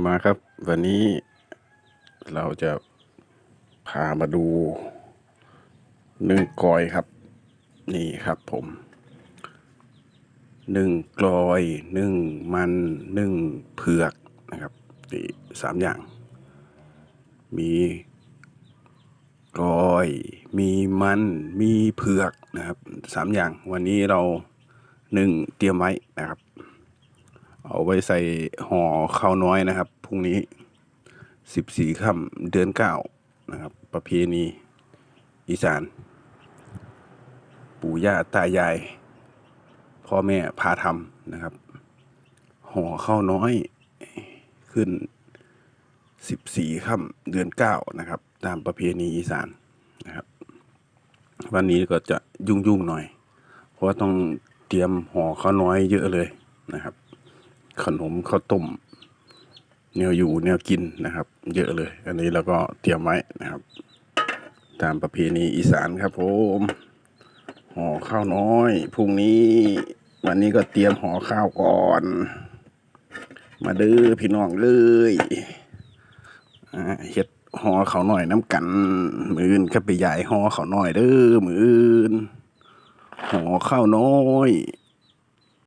มาครับ วันนี้เราจะพามาดูนึ่งกลอยครับ นี่ครับผมนึ่งกลอยนึ่งมันนึ่งเผือกนะครับนี่สามอย่าง มีกลอย มีมันมีเผือกนะครับสามอย่าง วันนี้เรานึ่งเตรียมไว้นะครับ เอาไว้ใส่ห่อข้าวน้อยนะครับพรุ่งนี้สิบสี่ค่ำเดือนเก้านะครับ ประเพณีอีสาน ปู่ย่าตายาย พ่อแม่พาทำนะครับ ห่อข้าวน้อยขึ้นสิบสี่ค่ำเดือนเก้านะครับ ตามประเพณีอีสานนะครับ วันนี้ก็จะยุ่งๆหน่อย เพราะว่าต้องเตรียมห่อข้าวน้อยเยอะเลยนะครับ ขนมข้าวต้มแนวอยู่แนวกินนะครับ เยอะเลย อันนี้เราก็เตรียมไว้นะครับ ตามประเพณีอีสานครับผมห่อข้าวน้อยพรุ่งนี้ วันนี้ก็เตรียมห่อข้าวก่อน มาเด้อพี่น้องเลยเฮ็ดห่อเขาวหน่อยน้ำกัน มืออื่นก็ไปใหญ่ห่อเขาวหน่อยเด้อมืออื่นห่อข้าวน้อย